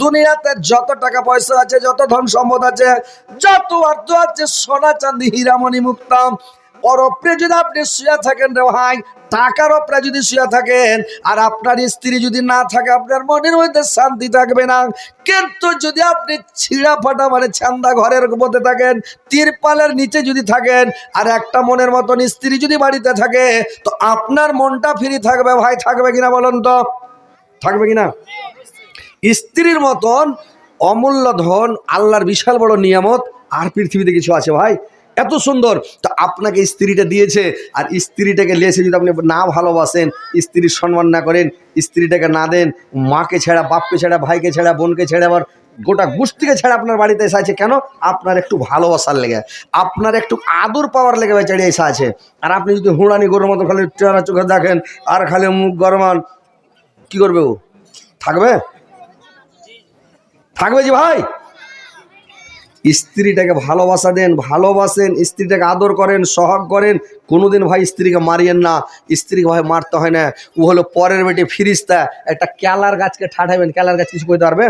দুনিয়াতে যত টাকা পয়সা আছে, যত ধন সম্পদ আছে, যত অর্থ আছে, সোনা চান্দি হীরামণি, মুক্তাম ওর ওপরে যদি আপনি শুয়ে থাকেন রে ভাই, টাকার ওপরে যদি শুয়ে থাকেন, আর আপনার স্ত্রী যদি না থাকে, আপনার মনের মধ্যে শান্তি থাকবে না। কিন্তু যদি আপনি ছিঁড়া ফাটা মানে ছান্দা ঘরের মধ্যে থাকেন, তিরপালের নিচে যদি থাকেন, আর একটা মনের মতন স্ত্রী যদি বাড়িতে থাকে, তো আপনার মনটা ফ্রি থাকবে ভাই, থাকবে কিনা বলুন তো? থাকবে কিনা? স্ত্রীর মতন অমূল্য ধন, আল্লাহর বিশাল বড় নিয়ামত আর পৃথিবীতে কিছু আছে ভাই। এত সুন্দর। তো আপনাকে স্ত্রীটা দিয়েছে আর স্ত্রীটাকে লেসে যদি আপনি না ভালোবাসেন, স্ত্রীর সম্মান না করেন, স্ত্রীটাকে না দেন, মাকে ছেড়া, বাপকে ছেড়া, ভাইকে ছেড়া, বোনকে ছেড়ে, আবার গোটা গোষ্ঠীকে ছেড়ে আপনার বাড়িতে এসে আছে কেন? আপনার একটু ভালোবাসার লেগে। আপনার একটু আদর পাওয়ার লেগে বেচারি এসে আছে। আর আপনি যদি হুঁড়ানি গরুর মতো খালি চোখে দেখেন, আর খালি মুখ গরমান কি করবে ও? থাকবে? থাকবে যে ভাই? স্ত্রীটাকে ভালোবাসা দেন, ভালোবাসেন, স্ত্রীটাকে আদর করেন, সহগ করেন, কোনোদিন ভাই স্ত্রীকে মারিয়েন না, স্ত্রীকে ভাই মারতে হয় না। ও হলো পরের বেটে ফিরিস্তা, একটা ক্যালার গাছকে ঠাঠাবেন ক্যালার গাছ কিছু করতে পারবে?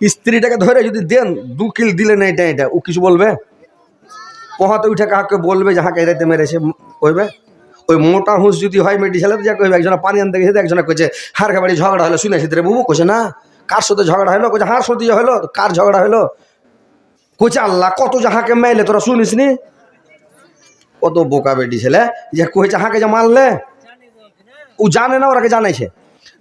স্ত্রীটাকে ধরে যদি দেন, দু কিল দিলে না এটা এটা, ও কিছু বলবে? পহাতে উঠে কাহাকে বলবে যে হাঁকে রেতে মেরেছে কইবে? ওই মোটা হুঁস যদি হয় মেডি ছেলে যা কইবে, একজনে পানি আনতে গেছে, একজনে কইছে হার বাড়ি ঝগড়া হলো শুনেছি রে বুবু কইছে না? কার সাথে ঝগড়া হলো কোচা হার সাথে হলো কার ঝগড়া হলো কোচা আল্লাহ, কত যাহাকে মেলে তোরা শুনিস নি? কত বোকা বেটি ছেলে। যে কোচা হাঁকে যে মারলে? ও জানে না, ওরাকে জানাইছে।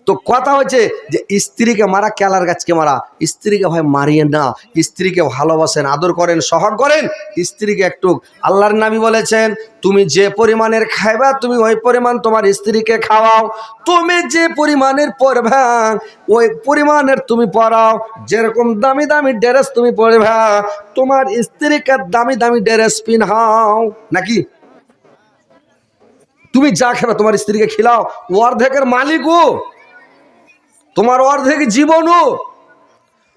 তো কথা হচ্ছে যে স্ত্রীকে মারা, কেলার গাছকে মারা। স্ত্রীকে ভাই মারিয়ে না। স্ত্রীকে ভালোবাসেন, আদর করেন, সহগ করেন। স্ত্রীকে একটু আল্লাহর নাবি বলেছেন, তুমি যে পরিমাণের খাইবা, তুমি ওই পরিমাণ তোমার স্ত্রীকে খাওয়াও। তুমি যে পরিমাণের পরবা ওই পরিমাণের তুমি পরাও যেরকম দামি দামি ড্রেস তুমি পরবা তোমার স্ত্রীকে দামি দামি ড্রেস পিনহাও। নাকি? তুমি যা খাবে, তোমার স্ত্রীকে খিলাও। অর্ধেকের মালিক ও তোমার অর্ধেক জীবনও।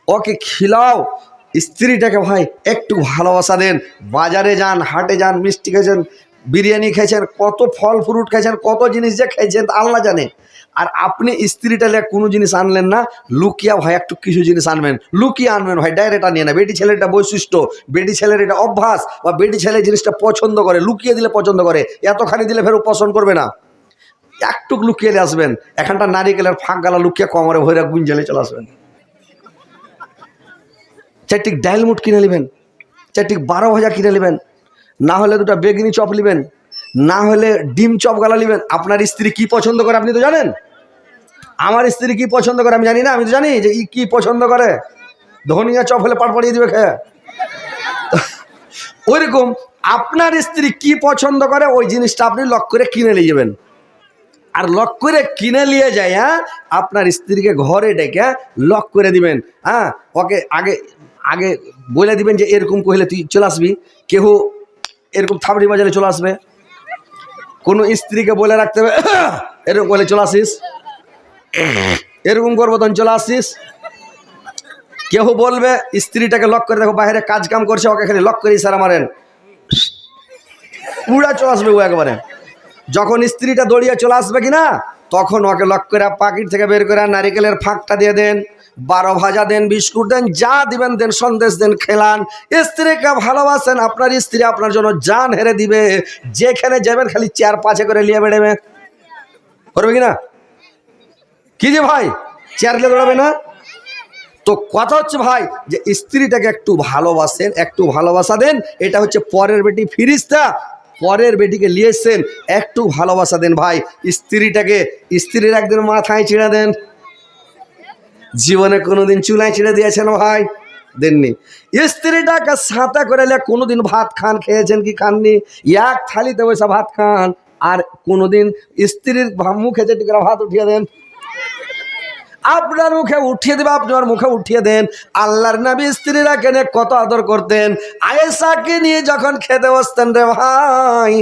ওকে খিলাও। স্ত্রীটাকে ভাই একটু ভালোবাসা দেন। বাজারে যান, হাটে যান, মিষ্টি খেয়েছেন, বিরিয়ানি খেয়েছেন, কত ফল ফ্রুট খেয়েছেন, কত জিনিস যে খেয়েছেন, আল্লাহ জানে। আর আপনি স্ত্রীটা কোনো জিনিস আনলেন না, লুকিয়া ভাই একটু কিছু জিনিস আনবেন। লুকিয়ে আনবেন ভাই, ডাইরেক্ট আনিয়ে না। বেটি ছেলের এটা বৈশিষ্ট্য, বেটি ছেলের এটা অভ্যাস, বা বেটি ছেলে জিনিসটা পছন্দ করে, লুকিয়ে দিলে পছন্দ করে, এতখানি দিলে ফের পছন্দ করবে না। একটুক লুকিয়ে আসবেন। এখানটা নারিকেলের ফাঁক গালা লুকিয়ে কমরে ভৈরা গুঞ্জলে চলে আসবেন। চারটিক ডাইল মুট কিনে নেবেন, চারটিক বারো ভাজা কিনে নেবেন, না হলে দুটো বেগনি চপ নেবেন, না হলে ডিম চপ গালা নেবেন। আপনার স্ত্রী কি পছন্দ করে আপনি তো জানেন? আমার স্ত্রী কি পছন্দ করে আমি জানি না, আমি তো জানি যে ই কি পছন্দ করে। ধনিয়া চপ হলে পাট পাড়িয়ে দিবে খেয়ে। ওইরকম আপনার স্ত্রী কি পছন্দ করে ওই জিনিসটা আপনি লক করে কিনে নিয়ে যাবেন। আর লক করে কিনে নিয়ে যায় হ্যাঁ? আপনার স্ত্রীকে ঘরে ডেকে লক করে দিবেন হ্যাঁ? ওকে আগে আগে বলে দিবেন যে এরকম কহিলে তুই চলে আসবি। কেহ এরকম থাবড়ি বাজারে চলে আসবে। কোনো স্ত্রীকে বলে রাখতে হবে এরকম বলে চলে আসিস? এরকম করব তখন চলে আসিস? কেউ বলবে, স্ত্রীটাকে লক করে দেখো, বাইরে কাজ কাম করছে, ওকে খালি লক করে ইশারা মারেন। পুরা চলে আসবে ও একবারে। যখন স্ত্রীটা দৌড়িয়ে চলে আসবে কিনা, তখন ওকে লক করে পাকিট থেকে বের করে নারিকেলের ফাঁকটা দিয়ে দেন, বারো ভাজা দেন, বিস্কুট দেন, যা দিবেন দেন, সন্দেশ দেন, খেলান। স্ত্রীকে ভালোবাসেন, আপনার স্ত্রী আপনার জন্য জান হেরে দিবে, যেখানে যাবেন খালি চেয়ার পাঁচে করে নিয়ে বেড়েবে। করবে কিনা কি যে ভাই, চেয়ার নিয়ে দৌড়াবে না? তো কথা হচ্ছে ভাই, যে স্ত্রীটাকে একটু ভালোবাসেন, একটু ভালোবাসা দেন, এটা হচ্ছে পরের বেটি ফিরিস্তা। পরের বেটিকে নিয়ে এসছেন, একটু ভালোবাসা দেন ভাই। স্ত্রীটাকে স্ত্রীর একদিন মাথায় ছিঁড়ে দেন। জীবনে কোনোদিন চুলায় ছিঁড়ে দিয়েছেন ভাই, দেননি। স্ত্রীটাকে সাঁতা করে কোনোদিন ভাত খান, খেয়েছেন কি খাননি? এক থালিতে বসে ভাত খান, আর কোনোদিন স্ত্রীর মুখে যেটি করে ভাত উঠিয়ে দেন আপনার মুখে উঠিয়ে দেবে, আপনার মুখে উঠিয়ে দেন। আল্লাহর নবী স্ত্রীরা কেনে কত আদর করতেন। আয়েসাকে নিয়ে যখন খেতে বসতেন রে ভাই,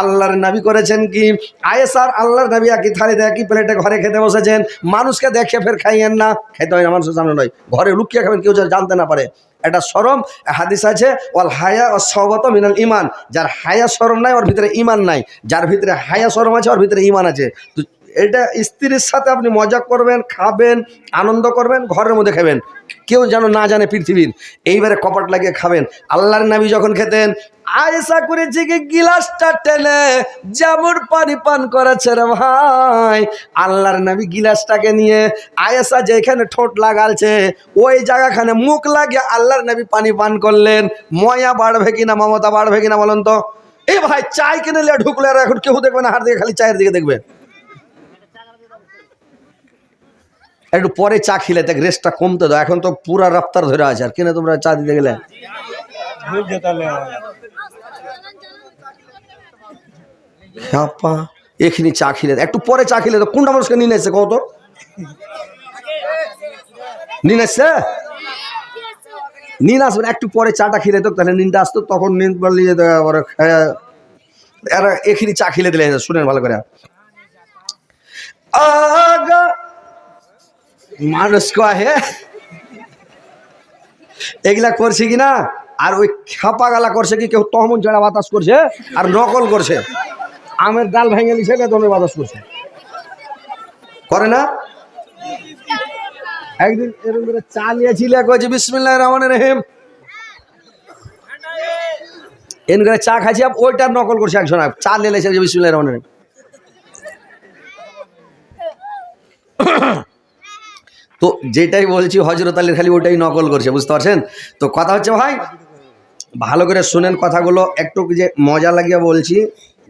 আল্লাহর নবী করেছেন কি? আয়েসার আল্লাহর নবী একই থালিতে একই প্লেটে ঘরে খেতে বসেছেন। মানুষকে দেখে ফের খাইয়েন না। খেতে হয় না মানুষের সামনে নয়। ঘরে লুকিয়ে খাবেন, কেউ যেন জানতে না পারে। এটা সরম হাদিস আছে, ওয়াল হায়া ও সবত মিনাল ইমান যার হায়া সরম নাই, ওর ভিতরে ইমান নাই। যার ভিতরে হায়া সরম আছে, ওর ভিতরে ইমান আছে। এটা স্ত্রীর সাথে আপনি মজা করবেন, খাবেন, আনন্দ করবেন, ঘরের মধ্যে খাবেন। কেউ যেন না জানে পৃথিবীর। এইবারে কপাট লাগিয়ে খাবেন। আল্লাহর নাবি যখন খেতেন আয়েসা করেছে কি গিলাসটা টেনে যেমন পানি পান করেছে রে ভাই। আল্লাহর নবী গিলাসটাকে নিয়ে আয়েসা যেখানে ঠোঁট লাগালছে, ওই জায়গাখানে মুখ লাগিয়ে আল্লাহর নবী পানি পান করলেন। ময়া বাড়বে কিনা, মমতা বাড়বে কিনা বলেন তো? এ ভাই, চাই কিনে ঢুকলে আর এখন কেউ দেখবে না হার দিকে খালি চায়ের দিকে দেখবে। একটু পরে চা খেলে দেখ রেস্টটা কমতে দাও। এখন তো পুরা রাফতার ধরে আছে আর কিনে তোমরা চা দিতে গেলে? আপা এখানে চা খেলে একটু পরে চা খেলে তো কোনটা মানুষকে নিয়ে এসছে কত নিন এসছে? নিন আসবেন একটু পরে চাটা খেলে তো তাহলে নিনটা আসতো তখন নিন বললি যে ওরা এরা এখানে চা খেলে দিলে শুনেন ভালো করে। আগা মানুষ কয়ে এগুলা করছে কি না আর ওই খাপা গালা করছে কি কেউ তহমন ছাড়া বাতাস করছে আর নকল করছে আমের ডাল ভেঙে নিছে বেতনের বাতাস করছে করে না একদিন এরকম করে চা নিয়েছিল কয়েছে বিসমিল্লাহ রহমান রহিম এন করে চা খাইছি ওইটার নকল করছে একজন চা নিয়ে লেছে বিসমিল্লাহ রহমান রহিম তো যেটাই বলছি হজরত আলীর খালি ওটাই নকল করছে, বুঝতে পারছেন? তো কথা হচ্ছে ভাই, ভালো করে শুনেন কথাগুলো, একটু যে মজা লাগিয়ে বলছি,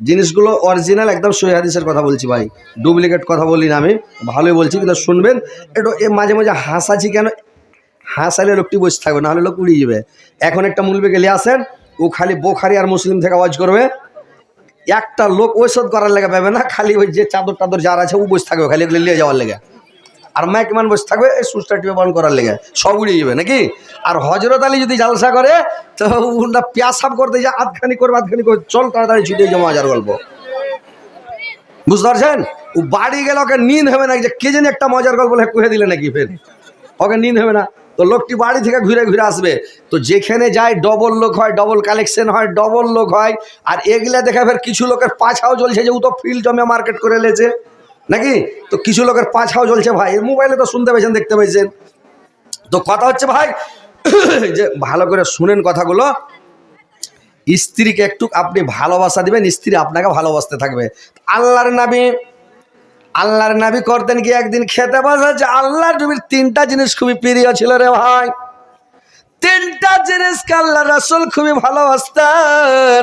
জিনিসগুলো অরিজিনাল একদম সহি হাদিসের কথা বলছি ভাই ডুপ্লিকেট কথা বলি না আমি, ভালোই বলছি, কিন্তু শুনবেন, একটু এ মাঝে মাঝে হাসাছি কেন, হাসালে লোকটি বসে থাকবে, নাহলে লোক উড়িয়ে যাবে। এখন একটা মুলবে গেলে আসেন ও খালি বোখারি আর মুসলিম থেকে আওয়াজ করবে, একটা লোক ঔষধ করার লেগে পাবে না, খালি ওই যে চাদর টাদর যার আছে, ও বসে থাকবে, খালি এগুলো নিয়ে যাওয়ার লেগে। আর মাইকমান বসে থাকবে, এই সুচটা টিপে বন্ধ করার লেগে। সব উড়ে যাবে নাকি? আর হজরত আলী যদি জালসা করে, তো উনটা পেয়াসাব করতে যা, আধখানি করবে, আধখানি করে চল তাড়াতাড়ি ছুটে যাব মজার গল্প। বুঝতে পারছেন? ও বাড়ি গেলে ওকে নিন হবে না, যে কে জানি একটা মজার গল্প কুহে দিলে নাকি ফের। ওকে নিন হবে না। তো লোকটি বাড়ি থেকে ঘুরে ঘুরে আসবে। তো যেখানে যায় ডবল লোক হয় ডবল কালেকশন হয় ডবল লোক হয়। আর এগুলা দেখা ফের কিছু লোকের পাছাও চলছে যে ও তো ফিল্ড জমে মার্কেট করে লেছে। নাকি? তো কিছু লোকের পাছাও জ্বলছে ভাই। মোবাইলে তো শুনতে পেয়েছেন দেখতে পেয়েছেন তো কথা হচ্ছে ভাই, যে ভালো করে শুনেন কথাগুলো। স্ত্রীকে একটু আপনি ভালোবাসা দিবেন, স্ত্রী আপনাকে ভালোবাসতে থাকবে। আল্লাহর নাবি আল্লাহর নাবি করতেন কি একদিন খেতে? বসে যে আল্লাহর নবীর তিনটা জিনিস খুবই প্রিয় ছিল রে ভাই। তিনটা জিনিসকে আল্লাহ রাসুল খুবই ভালোবাসতেন।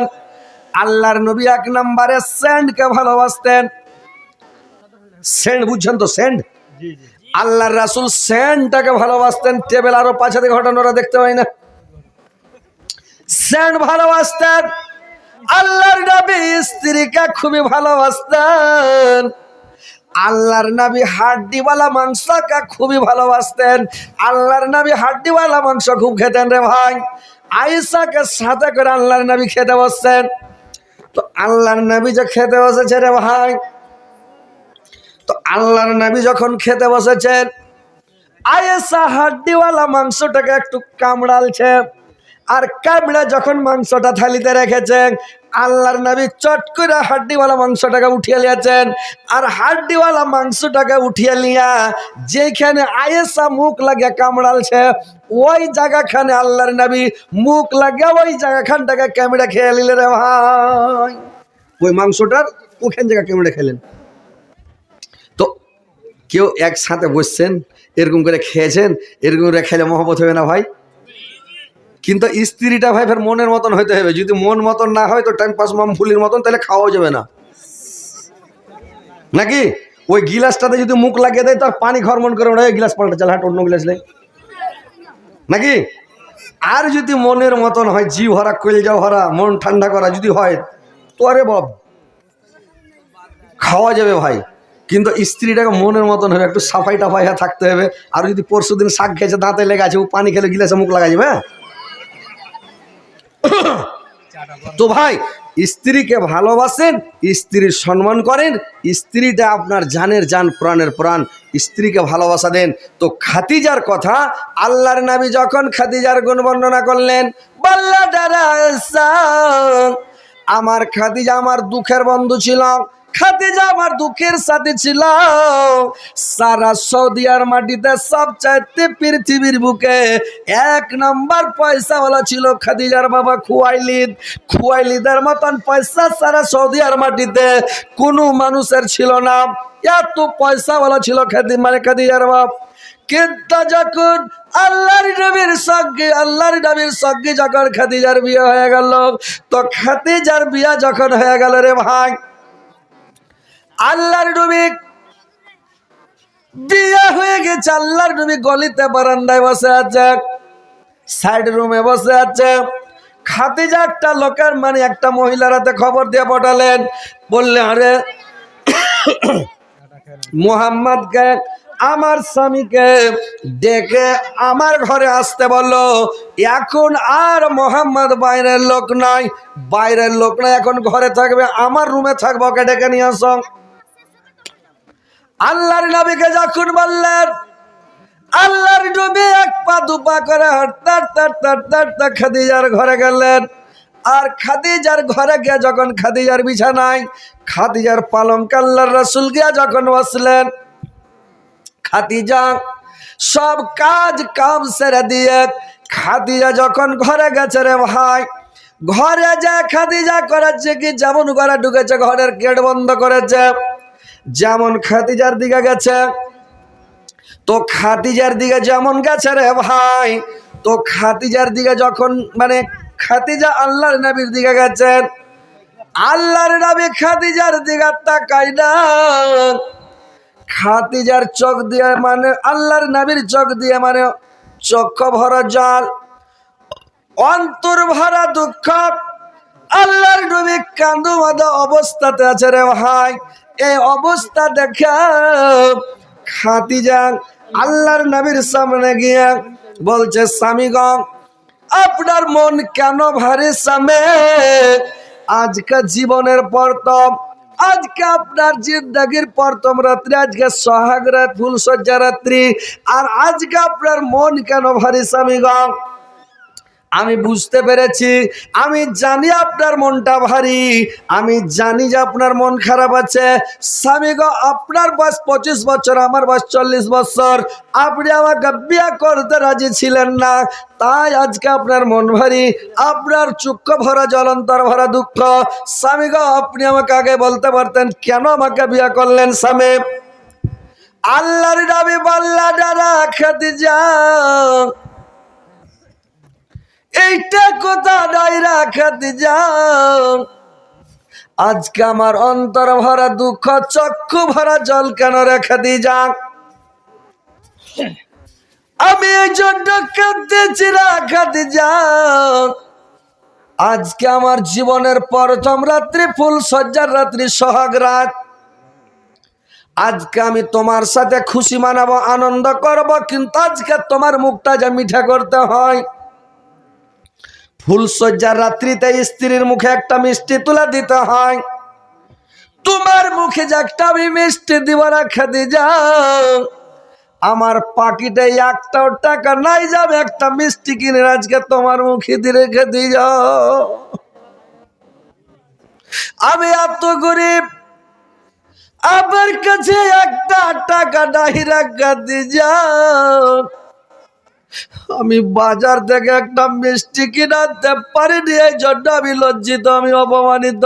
আল্লাহর নবী এক নম্বরে স্যান্ডকে ভালোবাসতেন। সেন্ড বুঝছেন তো? সেন্ড? আল্লাহর রাসুল সেন্টটাকে ভালোবাসতেন। টেবিল আরও থেকে ঘটনাটা দেখতে পাই না। সেন্ট ভালোবাসতেন। আল্লাহর নবী স্ত্রীকে খুবই ভালোবাসতেন। আল্লাহর নবী হাড্ডিওয়ালা মাংসকে খুবই ভালোবাসতেন। আল্লাহর নবী হাড্ডিওয়ালা মাংস খুব খেতেন রে ভাই। আয়েশাকে সাথে করে আল্লাহর নবী খেতে বসছেন তো আল্লাহর নবী যে খেতে বসেছে রে ভাই আল্লাহর নবী যখন খেতে বসেছেন আয়েসা হাড্ডিওয়ালা মাংসটাকে একটু কামড়ালছে আর কামড়া যখন মাংসটা থালিতে রেখেছেন, আল্লাহর নবী চট করে হাড্ডিওয়ালা মাংসটাকে উঠিয়ে নিয়েছেন আর হাড্ডিওয়ালা মাংসটাকে উঠিয়ে নিয়া যেখানে আয়েসা মুখ লাগে কামড়ালছে, ওই জায়গাখানে আল্লাহর নবী মুখ লাগে ওই জায়গাখানটাকে ক্যামেরা খেয়ে নিলে রে ভাই। ওই মাংসটার ওখান জায়গা ক্যামেরা খেলেন। কেউ একসাথে বসছেন, এরকম করে খেয়েছেন, এরকম করে খেলে মহব্বত হবে না ভাই? কিন্তু স্ত্রীটা ভাই ফের মনের মতন হইতে হবে, যদি মন মতন না হয় তো টাইম পাস মাম ফুলির মতন, তাহলে খাওয়া যাবে না। নাকি? ওই গিলাসটাতে যদি মুখ লাগিয়ে দেয়, তার পানি ঘরমন করে ওটা গিলাস পাল্টা, চাল হাট অন্য গিলাস নেই। নাকি? আর যদি মনের মতন হয়, জি ভরা কলজা ভরা, মন ঠান্ডা করা যদি হয় তো আরে বাব। খাওয়া যাবে ভাই। কিন্তু স্ত্রীটাকে মনের মতন হবে, একটু সাফাই টাফাই থাকতে হবে। আর যদি পরশু দিন শাক খেয়েছে, দাঁতে লেগে আছে, ও পানি খেলে গিলাসে মুখ লাগা যাবে হ্যাঁ? তো ভাই, স্ত্রীকে ভালোবাসেন, স্ত্রীর সম্মান করেন, স্ত্রীটা আপনার জানের জান, প্রাণের প্রাণ, স্ত্রীকে ভালোবাসা দেন। তো খাতিজার কথা, আল্লাহর নবী যখন খাতিজার গুণ বর্ণনা করলেন আমার খাদিজা আমার দুঃখের বন্ধু ছিল। খাদিজা আমার দুঃখের সাথে ছিল। সারা সৌদি আর মাটিতে সব চাইতে পৃথিবীর বুকে এক নম্বর পয়সা ওলা ছিল খাদিজার বাবা খুয়াইলিদ। খুয়াইলিদের মতন পয়সা সারা সৌদি আর মাটিতে কোনো মানুষের ছিল না। এত পয়সা ওলা ছিল খাদি মানে খাদিজার বাপ। কিন্তু যখন আল্লাহর নবীর সঙ্গে, আল্লাহর নবীর সঙ্গে যখন খাদিজার বিয়ে হয়ে গেল, তো খাদিজার বিয়ে যখন হয়ে গেল রে ভাই আল্লাহর নবী বিয়ে হয়ে গেছে, আল্লাহর নবী গলিতে বারান্দায় বসে আছে সাইড রুমে বসে আছে। খাদিজা একটা লোকের মানে একটা মহিলার হাতে খবর দিয়ে পাঠালেন, বললে, আরে, মোহাম্মদকে, আমার স্বামীকে ডেকে আমার ঘরে আসতে বলল, এখন আর মোহাম্মদ বাইরের লোক নয় বাইরের লোক নয় এখন ঘরে থাকবে, আমার রুমে থাকব, ওকে ডেকে নিয়ে আসো। আল্লাহর নবীকে যখন বললেন, আল্লাহর নবী এক পা দুপা করে হাঁটতে হাঁটতে হাঁটতে হাঁটতে হাঁটতে খাদিজার ঘরে গেলেন। আর খাদিজার ঘরে গিয়ে যখন খাদিজার বিছানায়, খাদিজার পালঙ্ক আল্লাহর রসুল গিয়া যখন বসলেন, খাদিজা সব কাজ কাম সেরে দিয়ে খাদিজা যখন ঘরে গেছে রে ভাই, ঘরে যা খাদিজা করেছে কি যেমন ঘরে ঢুকেছে, ঘরের গেট বন্ধ করেছে। যেমন খাদিজার দিকে গেছে, তো খাদিজার দিকে যেমন গেছে রে ভাই, তো খাদিজার দিকে যখন মানে খাদিজা আল্লাহর নবীর দিকে গেছেন আল্লাহর নবী খাদিজার দিকে তাকাই না। খাদিজার চোখ দিয়ে মানে আল্লাহর নবীর চোখ দিয়ে মানে চক্ষু ভরা জল, অন্তর ভরা দুঃখ, আল্লাহর নবী কান্দু অবস্থাতে আছে রে ভাই। এই অবস্থা দেখে। খাদিজা আল্লাহর নবীর সামনে গিয়ে বলছে, স্বামীগণ, আপনার মন কেন ভারী সামে? আজকে জীবনের প্রথম, আজকে আপনার জিন্দগির প্রথম রাত্রি, আজকে সোহাগ রাত ফুল সজ্জা রাত্রি, আর আজকে আপনার মন কেন ভারী স্বামীগণ আমি বুঝতে পেরেছি, আমি জানি আপনার মনটা ভারী, আমি জানি যে আপনার মন খারাপ আছে। স্বামী গো, আপনার বয়স পঁচিশ বছর, আমার বয়স চল্লিশ বছর। আপনি আমাকে বিয়ে করতে রাজি ছিলেন না, তাই আজকে আপনার মন ভারী, আপনার চুক্ষ ভরা জলন্তর ভরা দুঃখ। স্বামী গো, আপনি আমাকে আগে বলতে পারতেন, কেন আমাকে বিয়ে করলেন স্বামী? আল্লাহর নবী বল্লা ডারা খাদিজা এইটা কোথা নাই রাখাতে যাও আজকে আমার অন্তর ভরা, দুঃখ, চক্ষু ভরা জল কেন রেখে দি যাক আমি এই জন্য কাঁদতেছি রাখাতে যাও আজকে আমার জীবনের প্রথম রাত্রি, ফুল সজ্জার রাত্রি, সোহাগ রাত। আজকে আমি তোমার সাথে খুশি মানাবো, আনন্দ করব, কিন্তু আজকে তোমার মুখটা যা মিঠা করতে হয়। ফুলসজ্জার রাত্রিতে স্ত্রীর মুখে একটা মিষ্টি তুলে দিতে হয়। তোমার মুখে যে একটা আমি মিষ্টি দিব রাখা দি যাও আমার পাকিটে একটাও টাকা নাই যাবে, একটা মিষ্টি কিনে আজকে তোমার মুখে দিয়ে রেখে দি যাও আমি এত গরিব, আমার কাছে একটা টাকা নাই রাখা দি যাও আমি বাজার থেকে একটা মিষ্টি কিনাতে পারিনি, এই জন্য আমি লজ্জিত, আমি অপমানিত।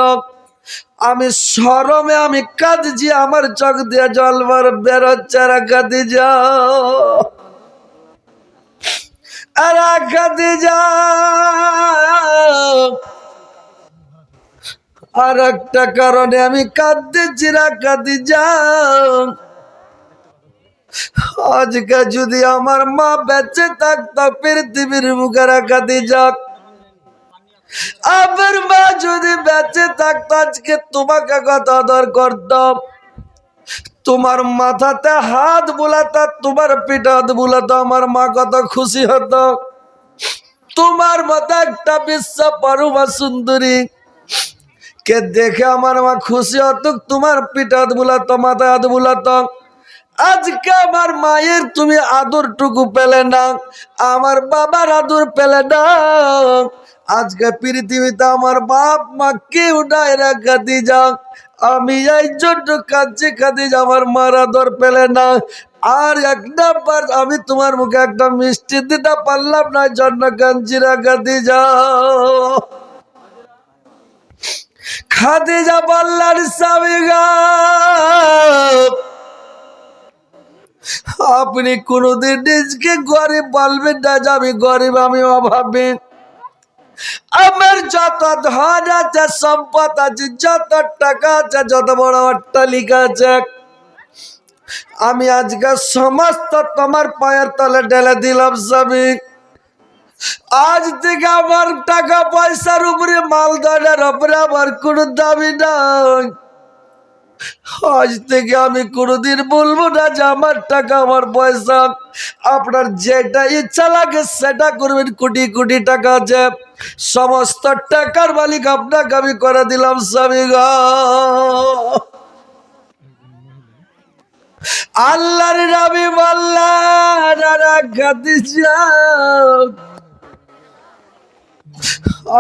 আমি সরমে আমি কাঁদছি, আমার চোখ দিয়ে জল বার বেরোচ্ছে আর কাঁদি যাও। আর আর একটা কারণে আমি কাঁদতেছি না, কাঁদি যাও। আজকে যদি আমার মা বেঁচে থাকতো, পৃথিবীর মুখে রাখা দি যাক। আমার মা যদি বেঁচে থাকতো, আজকে তোমাকে কত আদর করতাম। তোমার মাথাতে হাত বুলাতো, তোমার পিঠে হাত বুলাতো, আমার মা কত খুশি হতো। তোমার মতো একটা বিশ্ব পরমা সুন্দরী। কে দেখে আমার মা খুশি হতো, তোমার পিঠে হাত বুলাতো, মাথায় হাত বুলাতো। আজকে আমার মায়ের তুমি আদরটুকু পেলে না আমার বাবার আদর পেলে না। আজকে পৃথিবীতে আমার বাপ মা কেউ নাই রেখা যাক আমি এই জন্য কাঁদছি কাঁদি আমার মার আদর পেলে না। আর এক নাম্বার আমি তোমার মুখে একটা মিষ্টি দিতে পারলাম না জন্য কাঞ্চি রাখা দি যাও খাদিজা বললেন স্বামী গো, আপনি কোনোদিন নিজকে গরিব বলবেন না যে আমি গরিব, আমি অভাবী। আমার যত ধন আছে, সম্পদ আছে, যত টাকা আছে, যত বড় অট্টালিকা আছে, আমি আজকে সমস্ত তোমার পায়ের তলে ঢেলে দিলাম স্বামী। আজ থেকে আমার টাকা পয়সার উপরে মালদানের উপরে আমার কোনো দাবি নাই। আজ থেকে আমি কোনোদিন বলব না যে আমার টাকা, আমার পয়সা, আপনার যেটা ইচ্ছা লাগে সেটা করবেন, কোটি কোটি টাকা আছে সমস্ত টাকার মালিক আপনাকে আমি করে দিলাম, স্বামী আল্লাহর বললেন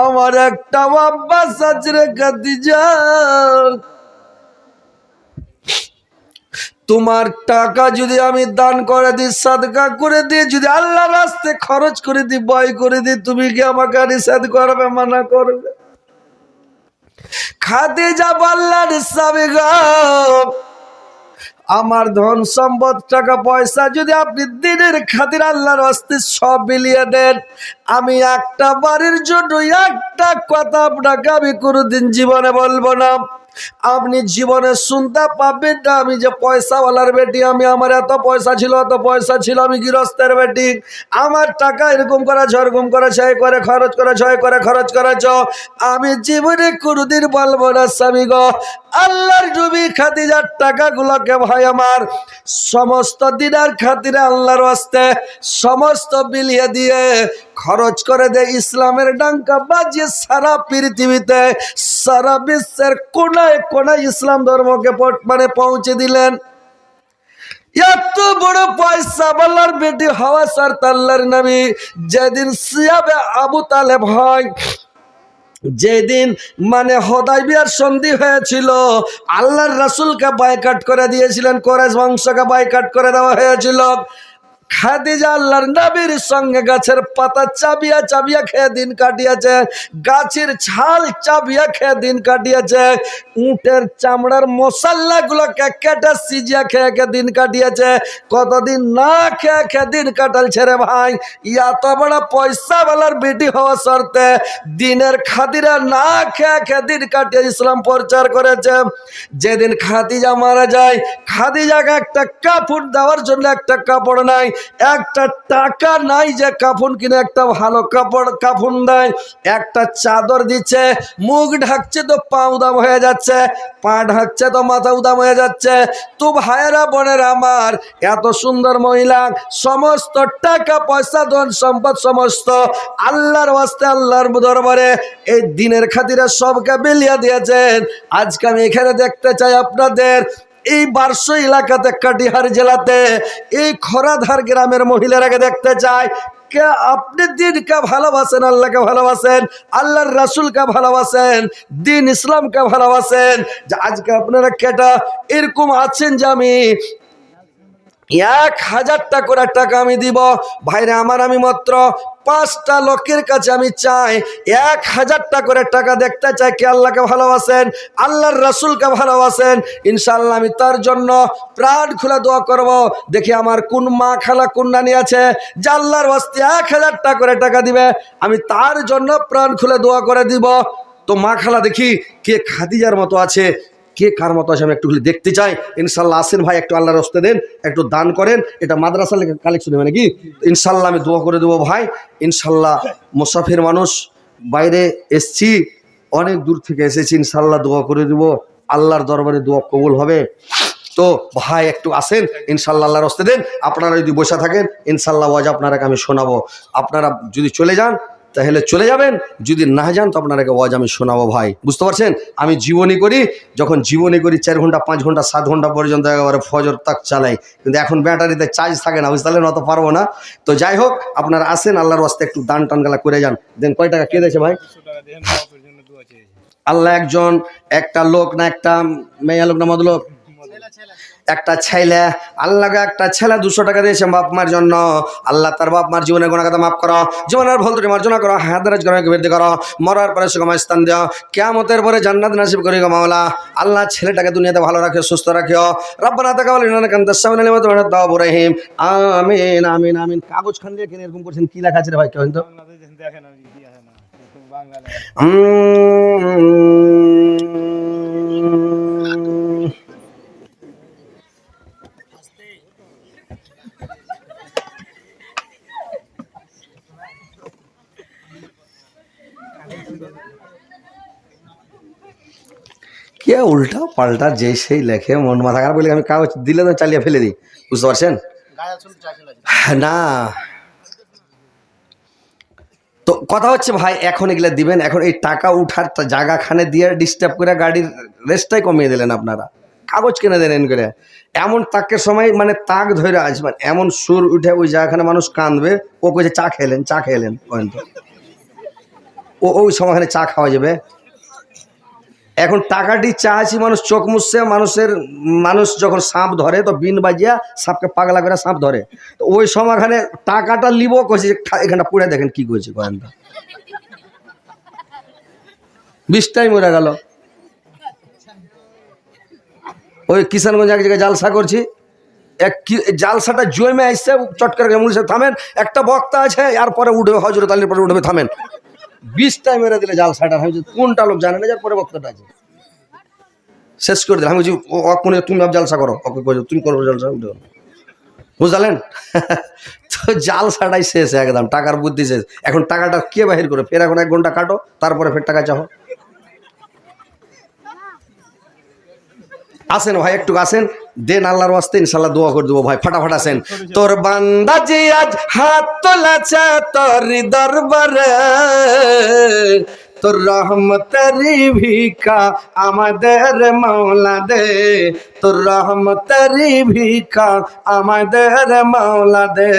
আমার একটা আব্বাস আছে রে খাদিজা তোমার টাকা যদি আমি দান করে দিই, সাদকা করে দিই, যদি আল্লাহ রাস্তে খরচ করে দিই, বয় করে দিই, তুমি কি আমাকে নিষেধ করবে, মানা করবে? খাদে যা বললেন সাবে আমার ধন সম্পদ, টাকা, পয়সা যদি আপনি দিনের খাতির আল্লাহর হস্তে সব মিলিয়ে দেন আমি একটা বাড়ির জন্য একটা কথা আপনাকে আমি কোনোদিন জীবনে বলব না। আপনি জীবনে শুনতে পাবেন না আমি যে পয়সাওয়ালার বেটি, আমি আমার এত পয়সা ছিল এত পয়সা ছিল, আমি গৃহস্থের বেটি। আমার টাকা এরকম করেছ এরকম করে ছয় করে, খরচ করে ছয় করে, খরচ করেছ। আমি জীবনে কোনোদিন বলব না, স্বামী গো। আল্লাহর ডুবি খাদিজার টাকাগুলোকে ভাই আমার সমস্ত দিনের খাতিরে আল্লাহর হস্তে সমস্ত বিলিয়ে দিয়ে খরচ করে দেয় ইসলামের ডাঙ্কা বাজিয়ে সারা পৃথিবীতে, সারা বিশ্বের কোনায় কোনায় ইসলাম ধর্মকে মানে পৌঁছে দিলেন। এত বড় পয়সা বলার বেটি হওয়া সার তাল্লার নামে যেদিন সিয়াবে আবু তালেব হয়, যেদিন মানে হদাই বিয়ার সন্ধি হয়েছিল, আল্লাহর রাসুলকে বাইকাট করে দিয়েছিলেন কোরেশ বংশকে বাইকাট করে দেওয়া হয়েছিল। খাদিজা আল্লাহর নবীর সঙ্গে গাছের পাতা চাবিয়া চাবিয়া খেয়ে দিন কাটিয়েছে, গাছের ছাল চাবিয়া খেয়ে দিন কাটিয়েছে, উটের চামড়ার মশাল্লা গুলোকে কেটে সিজিয়া খেয়ে খেয়ে দিন কাটিয়েছে, কতদিন না খেয়ে খেয়ে দিন কাটাল ছেড়ে ভাই, এত বড় পয়সা বালার বেটি হওয়া শর্তে দিনের খাদিরা না খেয়ে খেয়ে দিন কাটিয়ে ইসলাম প্রচার করেছে। যেদিন খাদিজা মারা যায়, খাদিজাকে একটা কাপড় দেওয়ার জন্য একটা কাপড় নাই একটা টাকা নাই যে কাফন কিনে, একটা ভালো কাপড় কাফন দেয়, একটা চাদর দিচ্ছে, মুখ ঢাকছে তো পা উদাম হয়ে যাচ্ছে, পা ঢাকছে তো মাথা উদাম হয়ে যাচ্ছে। তো ভাইয়েরা, বোনের আমার, এত সুন্দর মহিলা, সমস্ত টাকা, পয়সা, ধন সম্পদ সমস্ত আল্লাহর ওয়াস্তে, আল্লাহর দরবারে এই দিনের খাতিরে সবকে বিলিয়ে দিয়েছেন। আজকে আমি এখানে দেখতে চাই আপনাদের এই বারশো এলাকাতে, কাটিহার জেলাতে, এই খরাধার গ্রামের মহিলারাকে দেখতে চায়, কে আপনি দিনকে ভালোবাসেন, আল্লাহকে ভালোবাসেন, আল্লাহর রাসুলকে ভালোবাসেন, দিন ইসলামকে ভালোবাসেন। আজকে আপনারা কেটা, এরকম আছেন যে আমি এক হাজার টাকা করে টাকা আমি দিব। ভাইরে, আমার আমি মাত্র পাঁচটা লোকের কাছে আমি চাই। এক হাজার টাকা করে টাকা দেখতে চাই কে আল্লাহকে ভালোবাসেন, আল্লাহর রাসুলকে ভালোবাসেন। ইনশাল্লাহ আমি তার জন্য প্রাণ খুলে দোয়া করব। দেখি আমার কোন মা খালা, কোন নানি আছে, যে আল্লাহর বাস্তে এক হাজার টাকা করে টাকা দিবে। আমি তার জন্য প্রাণ খুলে দোয়া করে দিব। তো মা খালা, দেখি কে খাদিজার মতো আছে। কে কার মতো আছে আমি একটু দেখতে চাই। ইনশাল্লাহ আসেন ভাই, একটু আল্লাহর রস্তে দেন, একটু দান করেন। এটা মাদ্রাসা কালেকশন মানে কি? ইনশাল্লাহ আমি দোয়া করে দেবো ভাই। ইনশাল্লাহ মুসাফির মানুষ, বাইরে এসছি, অনেক দূর থেকে এসেছি ইনশাল্লাহ দোয়া করে দেব। আল্লাহর দরবারে দোয়া কবুল হবে। তো ভাই, একটু আসেন ইনশাল্লাহ আল্লাহর রস্তে দেন। আপনারা যদি বসে থাকেন ইনশাল্লাহ ওয়াজ আপনারাকে আমি শোনাবো। আপনারা যদি চলে যান তাহলে চলে যাবেন। যদি না যান তো আপনাকে ওয়াজ আমি শোনাবো ভাই। বুঝতে পারছেন? আমি জীবনী করি যখন জীবনী করি চার ঘণ্টা পাঁচ ঘণ্টা সাত ঘণ্টা পর্যন্ত একেবারে ফজর তাক চালাই। কিন্তু এখন ব্যাটারিতে চার্জ থাকে না বুঝতে পারলেন অত পারব না। তো যাই হোক আপনারা আসেন আল্লাহর রাস্তায় একটু দান টান গেলা করে যান। দেন কয় টাকা কে দিয়েছে ভাই? আল্লাহ একজন একটা লোক না একটা মেয়ে লোক না মদলোক একটা ছেলে, আল্লাহকে একটা ছেলে দুশো টাকা দিয়েছে বাপ মার জন্য। আল্লাহ তার বাপ মার জীবনের গোনা কথা মাফ করো, জীবনের ভুল তুমি মার্জনা করো হায়দারাজ করে বৃদ্ধি করো, মরার পরে সুগম স্থান দিও কেমতের পরে জান্নাত নাসিব করি গো আল্লাহ ছেলেটাকে দুনিয়াতে ভালো রাখিও, সুস্থ রাখিও। রব্বানা তুমিত তাওয়াবুর রহিম আমিন আমিন আমিন। কাগজ খান দিয়ে কিনে এরকম করছেন, কি লেখা আছে রে ভাই কেউ তো? বাংলা কে উল্টা পাল্টা যে সেই লেখে মন মাথা খারাপ বলে আমি কাগজ দিলে তো চালিয়ে ফেলে দিই, বুঝতে পারছেন? না। তো কথা হচ্ছে ভাই, এখন এগুলা দিবেন, এখন এই টাকা উঠার জায়গাখানে দিয়ে ডিস্টার্ব করে গাড়ির রেস্টটাই কমিয়ে দিলেন আপনারা। কাগজ কিনে দিলেন করে। এমন তাকের সময় মানে তাক ধরে আসবেন এমন সুর উঠে ওই জায়গাখানে মানুষ কাঁদবে, ও কইছে চা খেলেন চা খেলেন ও ওই সময়খানে চা খাওয়া যাবে। এখন টাকাটি চাহাছি মানুষ চোখ মুছছে, মানুষের, মানুষ যখন সাপ ধরে তো বিন বাজিয়া সাপকে পাগলা করে সাপ ধরে। তো ওই সময়খানে টাকাটা লিব কইছে এখানটা পুড়ে দেখেন কি করছে কয়েনটা। বিশটাই মরে গেল। ওই কিষানগঞ্জ এক জায়গায় জালসা করছি। এক জালসাটা জমে আসছে, চট করে মুড়ছে, থামেন। একটা বক্তা আছে আর পরে উঠবে হজরত আলীর পরে উঠবে, থামেন। বিশটাই মেরে দিলে জালসাটা আমি বলছি, কোনটা লোক জানে না যার পরে বক্তাটা আছে? শেষ করে দিলাম। আমি বলছি কোনে তুমি আপ জালসা করো। কই তুমি করো জালসা উঠে। বুঝলেন? তো জালসাটাই শেষ একদম। টাকার বুদ্ধি শেষ। এখন টাকাটা কে বাহির করে? ফের এখন এক ঘণ্টা কাটো তারপরে ফের টাকা চাও। আসেন ভাই, একটু আসেন দেন আল্লাহর ওয়াস্তে ইনশাল্লাহ দোয়া করে দেবো ভাই, ফাটাফাট আসেন তোর বান্দা যে আজ হাত তোলাছে তোর দরবারে, তোর রহমতেরি ভিকা আমাদের মাওলা দে। তোর রহমতেরি ভিকা আমাদের মাওলা দে।